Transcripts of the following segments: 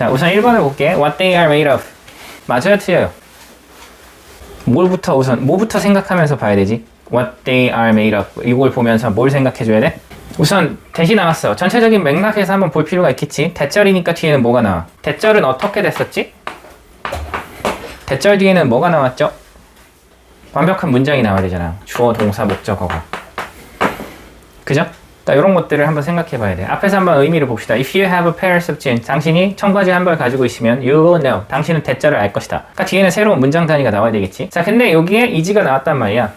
자, 우선 1번을 볼게. What they are made of. 맞아요, 틀려요? 뭘부터 우선, 뭐부터 생각하면서 봐야 되지? What they are made of. 이걸 보면서 뭘 생각해줘야 돼? 우선 대시 나왔어. 전체적인 맥락에서 한번 볼 필요가 있겠지. 대절이니까 뒤에는 뭐가 나와? 대절은 어떻게 됐었지? 대절 뒤에는 뭐가 나왔죠? 완벽한 문장이 나와야 되잖아. 주어, 동사, 목적어가. 그죠? 이런 것들을 한번 생각해 봐야 돼. 앞에서 한번 의미를 봅시다. If you have a pair of jeans, 당신이 청바지 한 벌 가지고 있으면 you will know. 당신은 대자를 알 것이다. 그러니까 뒤에는 새로운 문장 단위가 나와야 되겠지. 자, 근데 여기에 이지가 나왔단 말이야.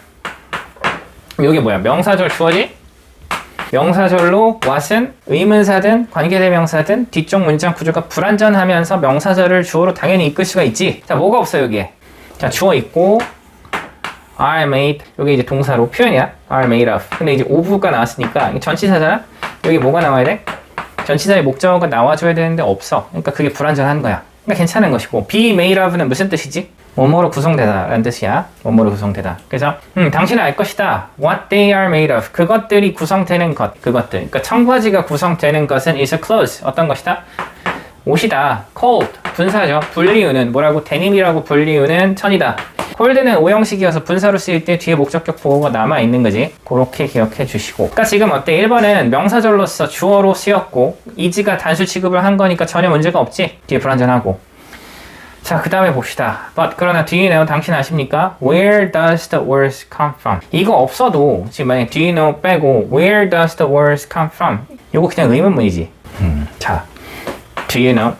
이게 뭐야? 명사절 주어지? 명사절로 what은 의문사든 관계대명사든 뒤쪽 문장 구조가 불완전하면서 명사절을 주어로 당연히 이끌 수가 있지. 자, 뭐가 없어 여기에? 자, 주어 있고 are made 여기 이제 동사로 표현이야. are made of. 근데 이제 of가 나왔으니까 전치사잖아. 여기 뭐가 나와야 돼? 전치사의 목적어가 나와줘야 되는데 없어. 그러니까 그게 불완전한 거야. 그러니까 괜찮은 것이고 be made of는 무슨 뜻이지? 뭐뭐로 구성되다 라는 뜻이야. 뭐뭐로 구성되다. 그래서 음, 당신은 알 것이다. What they are made of. 그것들이 구성되는 것. 그것들. 그러니까 청바지가 구성되는 것은 is a clothes. 어떤 것이다? 옷이다. cold. 분사죠. 분리우는 뭐라고? 데님이라고 분리우는 천이다. 콜드는 오형식이어서 분사로 쓰일 때 뒤에 목적격 보호가 남아있는 거지. 그렇게 기억해 주시고. 그러니까 지금 어때? 1번은 명사절로서 주어로 쓰였고 이지가 단수 취급을 한 거니까 전혀 문제가 없지. 뒤에 불완전하고. 자, 그 다음에 봅시다. But 그러나 do you know 당신 아십니까? Where does the words come from? 이거 없어도 지금 만약에 do you know 빼고 Where does the words come from? 이거 그냥 의문문이지. 음, 자, do you know?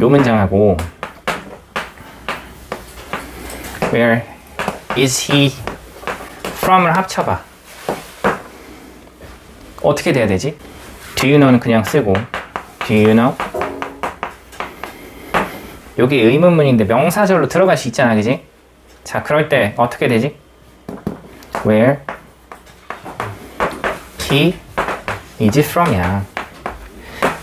요 문장하고 Where is he from을 합쳐봐. 어떻게 돼야 되지? Do you know는 그냥 쓰고 Do you know? 여기 의문문인데 명사절로 들어갈 수 있잖아, 그지? 자, 그럴 때 어떻게 되지? Where he is from이야.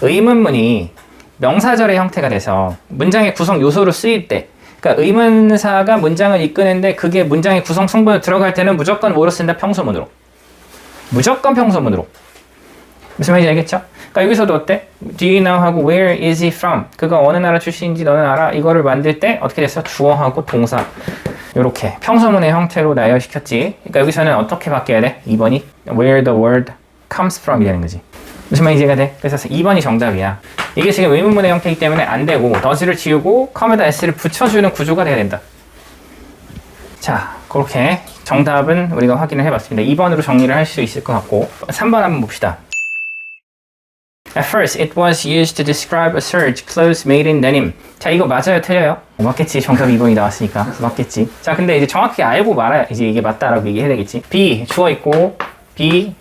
의문문이 명사절의 형태가 돼서 문장의 구성 요소로 쓰일 때 그러니까 의문사가 문장을 이끄는데 그게 문장의 구성 성분으로 들어갈 때는 무조건 뭐로 쓴다? 평소문으로. 무조건 평소문으로. 무슨 말인지 알겠죠? 그러니까 여기서도 어때? Do you know 하고 where is he from? 그가 어느 나라 출신인지 너는 알아? 이거를 만들 때 어떻게 됐어? 주어하고 동사. 요렇게 평소문의 형태로 나열시켰지. 그러니까 여기서는 어떻게 바뀌어야 돼? 2번이 where the word comes from 이라는 거지. 무슨 말인지 이해가 돼? 그래서 2번이 정답이야. 이게 지금 의문문의 형태이기 때문에 안 되고 더즈를 지우고 컴에다 s를 붙여주는 구조가 돼야 된다. 자, 그렇게 정답은 우리가 확인을 해봤습니다. 2번으로 정리를 할 수 있을 것 같고 3번 한번 봅시다. At first, it was used to describe a serge clothes made in denim. 자, 이거 맞아요? 틀려요? 어, 맞겠지. 정답 2번이 나왔으니까. 맞겠지. 자, 근데 이제 정확히 알고 말아야 이제 이게 맞다라고 얘기해야 되겠지. be, 주어 있고, be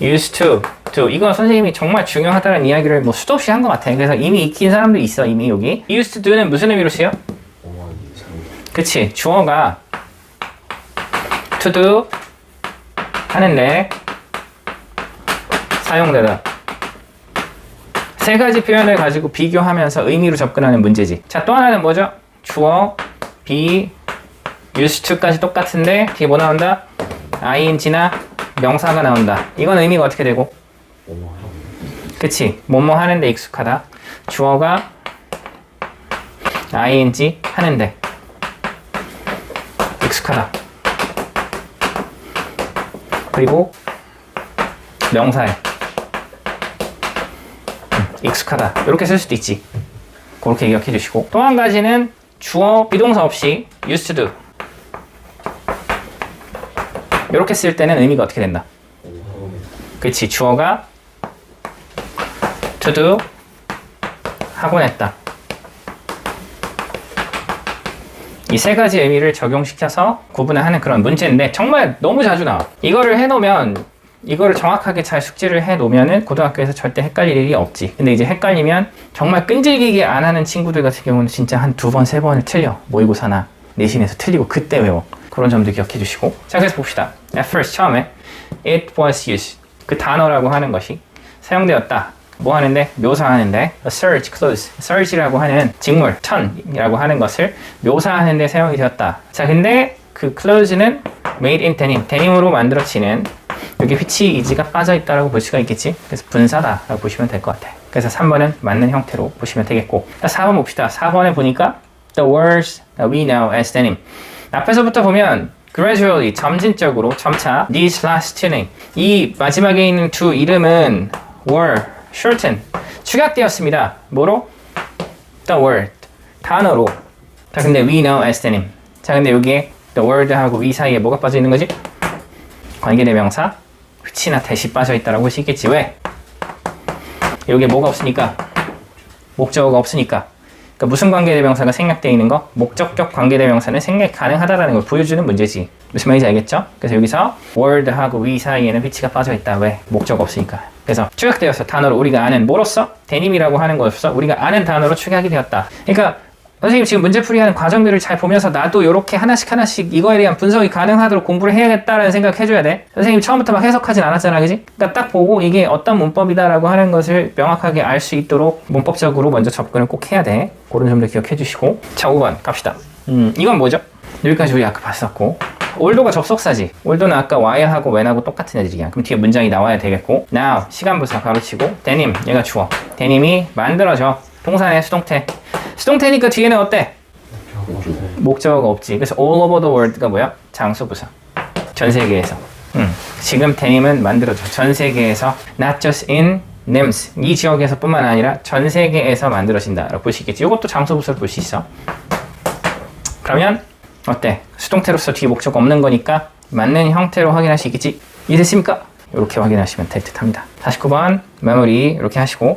used to, to. 이건 선생님이 정말 중요하다는 이야기를 뭐 수도 없이 한 것 같아. 그래서 이미 익힌 사람도 있어, 이미 여기. used to는 무슨 의미로 쓰여? 그치. 주어가 to do 하는데 사용되다. 세 가지 표현을 가지고 비교하면서 의미로 접근하는 문제지. 자, 또 하나는 뭐죠? 주어, be, used to까지 똑같은데 뒤에 뭐 나온다? ing나 명사가 나온다. 이건 의미가 어떻게 되고? 그치. 뭐뭐 하는데 익숙하다. 주어가 ing 하는데 익숙하다. 그리고 명사에 익숙하다. 이렇게 쓸 수도 있지. 그렇게 기억해 주시고. 또 한 가지는 주어 비동사 없이 used to. 이렇게 쓸 때는 의미가 어떻게 된다? 그치. 주어가 do 하곤 했다. 이 세 가지 의미를 적용시켜서 구분을 하는 그런 문제인데 정말 너무 자주 나와. 이거를 해놓으면 이거를 정확하게 잘 숙지를 해 놓으면은 고등학교에서 절대 헷갈릴 일이 없지. 근데 이제 헷갈리면 정말 끈질기게 안 하는 친구들 같은 경우는 진짜 한 두 번, 세 번을 틀려. 모의고사나 내신에서 틀리고 그때 외워. 그런 점도 기억해 주시고. 자, 그래서 봅시다. At first, 처음에 it was used. 그 단어라고 하는 것이 사용되었다. 뭐 하는데? 묘사하는데 surge clothes. surge라고 하는 직물, 천이라고 하는 것을 묘사하는데 사용이 되었다. 자, 근데 그 clothes는 made in denim, 데님으로 만들어지는 여기 which is가 빠져있다라고 볼 수가 있겠지. 그래서 분사다라고 보시면 될 것 같아. 그래서 3번은 맞는 형태로 보시면 되겠고. 자, 4번 봅시다. 4번에 보니까 the words that we know as denim. 앞에서부터 보면 gradually 점진적으로 점차 these last name 이 마지막에 있는 두 이름은 were shortened 축약되었습니다. 뭐로? the word 단어로. 자 근데 we know as denim. 자 근데 여기에 the word하고 we 사이에 뭐가 빠져 있는 거지? 관계대명사 which나 대시 빠져 있다라고 할 수 있겠지 왜? 여기에 뭐가 없으니까 목적어가 없으니까 그러니까 무슨 관계대명사가 생략되어 있는 거? 목적격 관계대명사는 생략 가능하다라는 걸 보여주는 문제지. 무슨 말인지 알겠죠? 그래서 여기서 word하고 we 사이에는 위치가 빠져 있다. 왜? 목적 없으니까. 그래서 추격되어서 단어로 우리가 아는 뭐로써? 데님이라고 하는 것으로서 우리가 아는 단어로 추격이 되었다. 그러니까 선생님 지금 문제 풀이하는 과정들을 잘 보면서 나도 이렇게 하나씩 하나씩 이거에 대한 분석이 가능하도록 공부를 해야겠다라는 생각 해줘야 돼. 선생님 처음부터 막 해석하진 않았잖아, 그지? 그러니까 딱 보고 이게 어떤 문법이다라고 하는 것을 명확하게 알 수 있도록 문법적으로 먼저 접근을 꼭 해야 돼. 그런 점도 기억해 주시고. 자, 5번 갑시다. 음, 이건 뭐죠? 여기까지 우리 아까 봤었고. 올도가 접속사지. 올도는 아까 while하고 when하고 똑같은 애들이야. 그럼 뒤에 문장이 나와야 되겠고. now 시간 부사 가로치고 데님 얘가 주어. 데님이 만들어져. 동사네 수동태. 수동태니까 뒤에는 어때? 목적어가 없지. 그래서 all over the world가 뭐야? 장소부사. 전 세계에서. 음, 지금 데님은 만들어져. 전 세계에서 not just in NIMS 이 지역에서뿐만 아니라 전 세계에서 만들어진다라고 볼 수 있겠지. 이것도 장소부사로 볼수 있어. 그러면 어때? 수동태로서 뒤에 목적 없는 거니까 맞는 형태로 확인할 수 있겠지? 이해됐습니까? 이렇게 확인하시면 될 듯합니다. 49번 마무리 이렇게 하시고